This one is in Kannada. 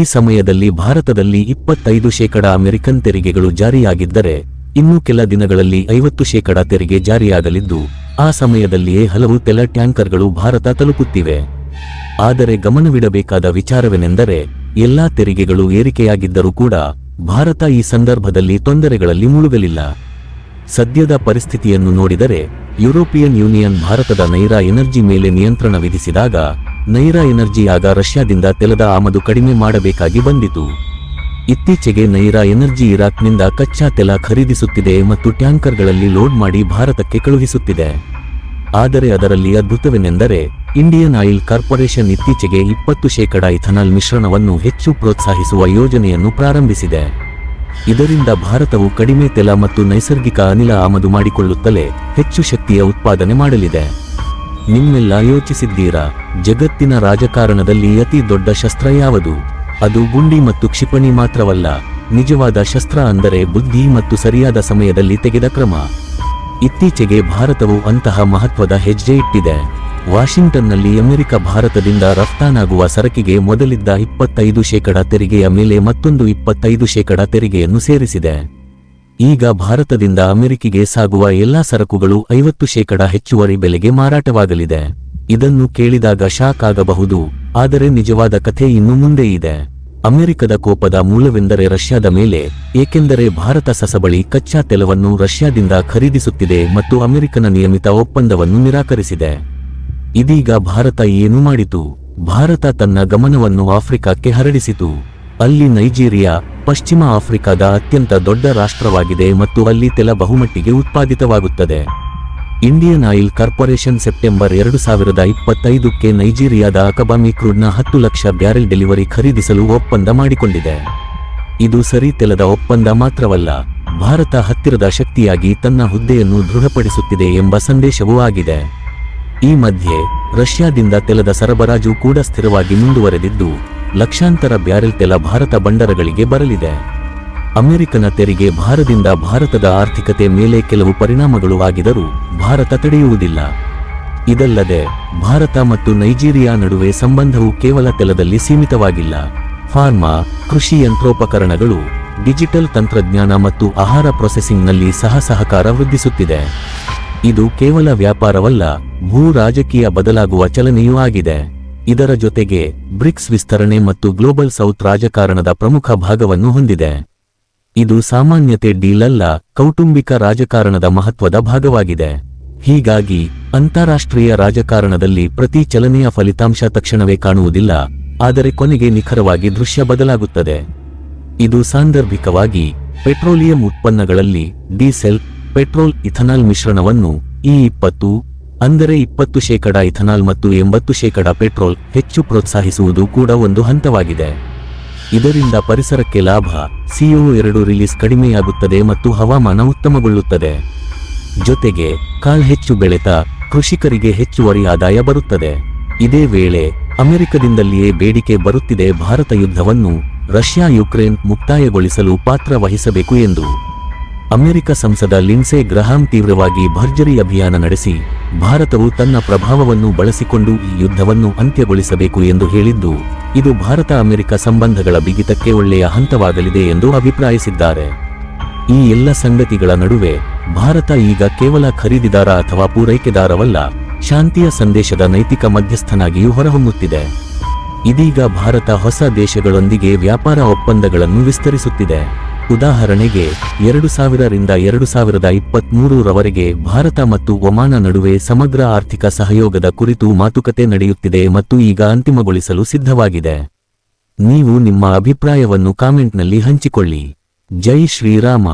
ಈ ಸಮಯದಲ್ಲಿ ಭಾರತದಲ್ಲಿ ಇಪ್ಪತ್ತೈದು ಶೇಕಡ ಅಮೆರಿಕನ್ ತೆರಿಗೆಗಳು ಜಾರಿಯಾಗಿದ್ದರೆ, ಇನ್ನು ಕೆಲ ದಿನಗಳಲ್ಲಿ ಐವತ್ತು ಶೇಕಡ ತೆರಿಗೆ ಜಾರಿಯಾಗಲಿದ್ದು, ಆ ಸಮಯದಲ್ಲಿಯೇ ಹಲವು ತೆಲ ಟ್ಯಾಂಕರ್ಗಳು ಭಾರತ ತಲುಪುತ್ತಿವೆ. ಆದರೆ ಗಮನವಿಡಬೇಕಾದ ವಿಚಾರವೆನೆಂದರೆ ಎಲ್ಲಾ ತೆರಿಗೆಗಳು ಏರಿಕೆಯಾಗಿದ್ದರೂ ಕೂಡ, ಭಾರತ ಈ ಸಂದರ್ಭದಲ್ಲಿ ತೊಂದರೆಗಳಲ್ಲಿ ಮುಳುಗಲಿಲ್ಲ. ಸದ್ಯದ ಪರಿಸ್ಥಿತಿಯನ್ನು ನೋಡಿದರೆ, ಯುರೋಪಿಯನ್ ಯೂನಿಯನ್ ಭಾರತದ ನೈರಾ ಎನರ್ಜಿ ಮೇಲೆ ನಿಯಂತ್ರಣ ವಿಧಿಸಿದಾಗ ನೈರಾ ಎನರ್ಜಿ ರಷ್ಯಾದಿಂದ ತೆಲದ ಆಮದು ಕಡಿಮೆ ಮಾಡಬೇಕಾಗಿ ಬಂದಿತು. ಇತ್ತೀಚೆಗೆ ನೈರಾ ಎನರ್ಜಿ ಇರಾಕ್ನಿಂದ ಕಚ್ಚಾ ತೆಲ ಖರೀದಿಸುತ್ತಿದೆ ಮತ್ತು ಟ್ಯಾಂಕರ್ಗಳಲ್ಲಿ ಲೋಡ್ ಮಾಡಿ ಭಾರತಕ್ಕೆ ಕಳುಹಿಸುತ್ತಿದೆ. ಆದರೆ ಅದರಲ್ಲಿ ಅದ್ಭುತವೆನೆಂದರೆ ಇಂಡಿಯನ್ ಆಯಿಲ್ ಕಾರ್ಪೊರೇಷನ್ ಇತ್ತೀಚೆಗೆ ಇಪ್ಪತ್ತು ಶೇಕಡ ಇಥನಾಲ್ ಮಿಶ್ರಣವನ್ನು ಹೆಚ್ಚು ಪ್ರೋತ್ಸಾಹಿಸುವ ಯೋಜನೆಯನ್ನು ಪ್ರಾರಂಭಿಸಿದೆ. ಇದರಿಂದ ಭಾರತವು ಕಡಿಮೆ ತೆಲ ಮತ್ತು ನೈಸರ್ಗಿಕ ಅನಿಲ ಆಮದು ಮಾಡಿಕೊಳ್ಳುತ್ತಲೇ ಹೆಚ್ಚು ಶಕ್ತಿಯ ಉತ್ಪಾದನೆ ಮಾಡಲಿದೆ. ನಿಮ್ಮೆಲ್ಲ ಯೋಚಿಸಿದ್ದೀರಾ? ಜಗತ್ತಿನ ರಾಜಕಾರಣದಲ್ಲಿ ಅತಿ ದೊಡ್ಡ ಶಸ್ತ್ರ ಯಾವುದು? ಅದು ಗುಂಡಿ ಮತ್ತು ಕ್ಷಿಪಣಿ ಮಾತ್ರವಲ್ಲ, ನಿಜವಾದ ಶಸ್ತ್ರ ಅಂದರೆ ಬುದ್ಧಿ ಮತ್ತು ಸರಿಯಾದ ಸಮಯದಲ್ಲಿ ತೆಗೆದ ಕ್ರಮ. ಇತ್ತೀಚೆಗೆ ಭಾರತವು ಅಂತಹ ಮಹತ್ವದ ಹೆಜ್ಜೆ ಇಟ್ಟಿದೆ. ವಾಷಿಂಗ್ಟನ್ನಲ್ಲಿ ಅಮೆರಿಕ ಭಾರತದಿಂದ ರಫ್ತಾನಾಗುವ ಸರಕಿಗೆ ಮೊದಲಿದ್ದ ಇಪ್ಪತ್ತೈದು ಶೇಕಡ ತೆರಿಗೆಯ ಮೇಲೆ ಮತ್ತೊಂದು ಇಪ್ಪತ್ತೈದು ಶೇಕಡ ತೆರಿಗೆಯನ್ನು ಸೇರಿಸಿದೆ. ಈಗ ಭಾರತದಿಂದ ಅಮೆರಿಕಿಗೆ ಸಾಗುವ ಎಲ್ಲಾ ಸರಕುಗಳು ಐವತ್ತು ಶೇಕಡ ಹೆಚ್ಚುವರಿ ಬೆಲೆಗೆ ಮಾರಾಟವಾಗಲಿದೆ. ಇದನ್ನು ಕೇಳಿದಾಗ ಶಾಕ್ ಆಗಬಹುದು, ಆದರೆ ನಿಜವಾದ ಕಥೆ ಇನ್ನು ಮುಂದೆ ಇದೆ. ಅಮೆರಿಕದ ಕೋಪದ ಮೂಲವೆಂದರೆ ರಷ್ಯಾದ ಮೇಲೆ, ಏಕೆಂದರೆ ಭಾರತ ಸಸಬಳಿ ಕಚ್ಚಾ ತೆಲವನ್ನು ರಷ್ಯಾದಿಂದ ಖರೀದಿಸುತ್ತಿದೆ ಮತ್ತು ಅಮೆರಿಕನ ನಿಯಮಿತ ಒಪ್ಪಂದವನ್ನು ನಿರಾಕರಿಸಿದೆ. ಇದೀಗ ಭಾರತ ಏನು ಮಾಡಿತು? ಭಾರತ ತನ್ನ ಗಮನವನ್ನು ಆಫ್ರಿಕಾಕ್ಕೆ ಹರಡಿಸಿತು. ಅಲ್ಲಿ ನೈಜೀರಿಯಾ ಪಶ್ಚಿಮ ಆಫ್ರಿಕಾದ ಅತ್ಯಂತ ದೊಡ್ಡ ರಾಷ್ಟ್ರವಾಗಿದೆ ಮತ್ತು ಅಲ್ಲಿ ತೆಲ ಬಹುಮಟ್ಟಿಗೆ ಉತ್ಪಾದಿತವಾಗುತ್ತದೆ. ಇಂಡಿಯನ್ ಆಯಿಲ್ ಕಾರ್ಪೊರೇಷನ್ ಸೆಪ್ಟೆಂಬರ್ ಎರಡು ಸಾವಿರದ ಇಪ್ಪತ್ತೈದಕ್ಕೆ ನೈಜೀರಿಯಾದ ಅಕಬಾಮಿ ಕ್ರೂಡ್ನ ಹತ್ತು ಲಕ್ಷ ಬ್ಯಾರೆಲ್ ಡೆಲಿವರಿ ಖರೀದಿಸಲು ಒಪ್ಪಂದ ಮಾಡಿಕೊಂಡಿದೆ. ಇದು ಸರಿ ತೆಲದ ಒಪ್ಪಂದ ಮಾತ್ರವಲ್ಲ, ಭಾರತ ಹತ್ತಿರದ ಶಕ್ತಿಯಾಗಿ ತನ್ನ ಹುದ್ದೆಯನ್ನು ದೃಢಪಡಿಸುತ್ತಿದೆ ಎಂಬ ಸಂದೇಶವೂ ಆಗಿದೆ. ಈ ಮಧ್ಯೆ, ರಷ್ಯಾದಿಂದ ತೆಲದ ಸರಬರಾಜು ಕೂಡ ಸ್ಥಿರವಾಗಿ ಮುಂದುವರೆದಿದ್ದು ಲಕ್ಷಾಂತರ ಬ್ಯಾರೆಲ್ ತೆಲ ಭಾರತ ಬಂಡರಗಳಿಗೆ ಬರಲಿದೆ. ಅಮೆರಿಕನ ತೆರಿಗೆ ಭಾರದಿಂದ ಭಾರತದ ಆರ್ಥಿಕತೆ ಮೇಲೆ ಕೆಲವು ಪರಿಣಾಮಗಳು ಆಗಿದರೂ ಭಾರತ ತಡೆಯುವುದಿಲ್ಲ. ಇದಲ್ಲದೆ, ಭಾರತ ಮತ್ತು ನೈಜೀರಿಯಾ ನಡುವೆ ಸಂಬಂಧವು ಕೇವಲ ತೆಲದಲ್ಲಿ ಸೀಮಿತವಾಗಿಲ್ಲ. ಫಾರ್ಮಾ, ಕೃಷಿ ಯಂತ್ರೋಪಕರಣಗಳು, ಡಿಜಿಟಲ್ ತಂತ್ರಜ್ಞಾನ ಮತ್ತು ಆಹಾರ ಪ್ರೊಸೆಸಿಂಗ್ನಲ್ಲಿ ಸಹ ಸಹಕಾರ ವೃದ್ಧಿಸುತ್ತಿದೆ. ಇದು ಕೇವಲ ವ್ಯಾಪಾರವಲ್ಲ, ಭೂ ರಾಜಕೀಯ ಬದಲಾಗುವ ಚಲನೆಯೂ ಆಗಿದೆ. ಇದರ ಜೊತೆಗೆ ಬ್ರಿಕ್ಸ್ ವಿಸ್ತರಣೆ ಮತ್ತು ಗ್ಲೋಬಲ್ ಸೌತ್ ರಾಜಕಾರಣದ ಪ್ರಮುಖ ಭಾಗವನ್ನು ಹೊಂದಿದೆ. ಇದು ಸಾಮಾನ್ಯತೆ ಡೀಲ್ ಅಲ್ಲ, ಕೌಟುಂಬಿಕ ರಾಜಕಾರಣದ ಮಹತ್ವದ ಭಾಗವಾಗಿದೆ. ಹೀಗಾಗಿ, ಅಂತಾರಾಷ್ಟ್ರೀಯ ರಾಜಕಾರಣದಲ್ಲಿ ಪ್ರತಿ ಚಲನೆಯ ಫಲಿತಾಂಶ ತಕ್ಷಣವೇ ಕಾಣುವುದಿಲ್ಲ, ಆದರೆ ಕೊನೆಗೆ ನಿಖರವಾಗಿ ದೃಶ್ಯ ಬದಲಾಗುತ್ತದೆ. ಇದು ಸಾಂದರ್ಭಿಕವಾಗಿ, ಪೆಟ್ರೋಲಿಯಂ ಉತ್ಪನ್ನಗಳಲ್ಲಿ ಡೀಸೆಲ್, ಪೆಟ್ರೋಲ್, ಇಥನಾಲ್ ಮಿಶ್ರಣವನ್ನು ಈ ಇಪ್ಪತ್ತು ಅಂದರೆ ಇಪ್ಪತ್ತು ಶೇಕಡ ಇಥನಾಲ್ ಮತ್ತು ಎಂಬತ್ತು ಶೇಕಡ ಪೆಟ್ರೋಲ್ ಹೆಚ್ಚು ಪ್ರೋತ್ಸಾಹಿಸುವುದು ಕೂಡ ಒಂದು ಹಂತವಾಗಿದೆ. ಇದರಿಂದ ಪರಿಸರಕ್ಕೆ ಲಾಭ, ಸಿಒ ಎರಡು ರಿಲೀಸ್ ಕಡಿಮೆಯಾಗುತ್ತದೆ ಮತ್ತು ಹವಾಮಾನ ಉತ್ತಮಗೊಳ್ಳುತ್ತದೆ. ಜೊತೆಗೆ, ಕಾಲ್ ಹೆಚ್ಚು ಬೆಳೆತ, ಕೃಷಿಕರಿಗೆ ಹೆಚ್ಚುವರಿ ಆದಾಯ ಬರುತ್ತದೆ. ಇದೇ ವೇಳೆ, ಅಮೆರಿಕದಿಂದಲ್ಲಿಯೇ ಬೇಡಿಕೆ ಬರುತ್ತಿದೆ ಭಾರತ ಯುದ್ಧವನ್ನು ರಷ್ಯಾ ಯುಕ್ರೇನ್ ಮುಕ್ತಾಯಗೊಳಿಸಲು ಪಾತ್ರ ವಹಿಸಬೇಕು ಎಂದು. ಅಮೆರಿಕ ಸಂಸದ ಲಿನ್ಸೆ ಗ್ರಹಾಂ ತೀವ್ರವಾಗಿ ಭರ್ಜರಿ ಅಭಿಯಾನ ನಡೆಸಿ, ಭಾರತವು ತನ್ನ ಪ್ರಭಾವವನ್ನು ಬಳಸಿಕೊಂಡು ಈ ಯುದ್ಧವನ್ನು ಅಂತ್ಯಗೊಳಿಸಬೇಕು ಎಂದು ಹೇಳಿದ್ದು, ಇದು ಭಾರತ ಅಮೆರಿಕ ಸಂಬಂಧಗಳ ಬಿಗಿತಕ್ಕೆ ಒಳ್ಳೆಯ ಹಂತವಾಗಲಿದೆ ಎಂದು ಅಭಿಪ್ರಾಯಿಸಿದ್ದಾರೆ. ಈ ಎಲ್ಲ ಸಂಗತಿಗಳ ನಡುವೆ, ಭಾರತ ಈಗ ಕೇವಲ ಖರೀದಿದಾರ ಅಥವಾ ಪೂರೈಕೆದಾರವಲ್ಲ, ಶಾಂತಿಯ ಸಂದೇಶದ ನೈತಿಕ ಮಧ್ಯಸ್ಥನಾಗಿಯೂ ಹೊರಹೊಮ್ಮುತ್ತಿದೆ. ಇದೀಗ ಭಾರತ ಹೊಸ ದೇಶಗಳೊಂದಿಗೆ ವ್ಯಾಪಾರ ಒಪ್ಪಂದಗಳನ್ನು ವಿಸ್ತರಿಸುತ್ತಿದೆ. ಉದಾಹರಣೆಗೆ, ಎರಡು ಸಾವಿರರಿಂದ ಎರಡು ಸಾವಿರದ ಇಪ್ಪತ್ಮೂರರವರೆಗೆ ಭಾರತ ಮತ್ತು ಒಮಾನ ನಡುವೆ ಸಮಗ್ರ ಆರ್ಥಿಕ ಸಹಯೋಗದ ಕುರಿತು ಮಾತುಕತೆ ನಡೆಯುತ್ತಿದೆ ಮತ್ತು ಈಗ ಅಂತಿಮಗೊಳಿಸಲು ಸಿದ್ಧವಾಗಿದೆ. ನೀವು ನಿಮ್ಮ ಅಭಿಪ್ರಾಯವನ್ನು ಕಾಮೆಂಟ್ನಲ್ಲಿ ಹಂಚಿಕೊಳ್ಳಿ. ಜೈ ಶ್ರೀರಾಮ.